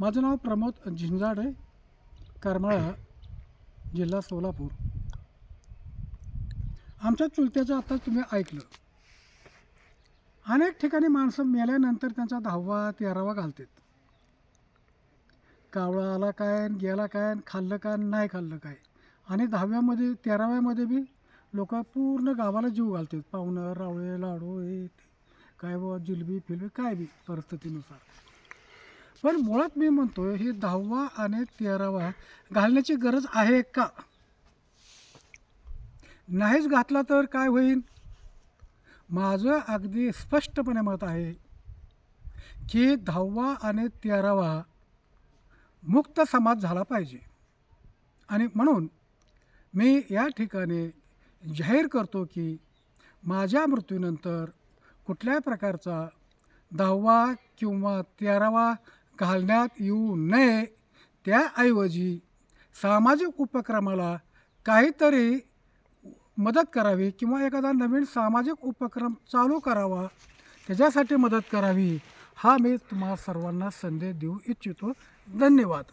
माझं नाव प्रमोद झिंजाडे करमाळा जिल्हा सोलापूर. आमच्या चुलत्याचं आता तुम्ही ऐकलं. अनेक ठिकाणी माणसं मेल्यानंतर त्यांचा दहावा तेरावा घालतात. कावळा आला काय गेला काय खाल्लं काय नाही खाल्लं काय. आणि दहाव्यामध्ये तेराव्यामध्ये बी लोक पूर्ण गावाला जीव घालतात. पाहुणं रावळे लाडू हे काय बाबा जिलबी फिलबी काय बी परिस्थितीनुसार. पण मुळात मी म्हणतो हे दहावा आणि तेरावा घालण्याची गरज आहे का? नाहीच घातला तर काय होईल? माझं अगदी स्पष्टपणे मत आहे की दहावा आणि तेरावा मुक्त समाज झाला पाहिजे. आणि म्हणून मी या ठिकाणी जाहीर करतो की माझ्या मृत्यूनंतर कुठल्याही प्रकारचा दहावा किंवा तेरावा घालण्यात येऊ नये. त्याऐवजी सामाजिक उपक्रमाला काहीतरी मदत करावी किंवा एखादा नवीन सामाजिक उपक्रम चालू करावा त्याच्यासाठी मदत करावी हा मी तुम्हा सर्वांना संदेश देऊ इच्छितो. धन्यवाद.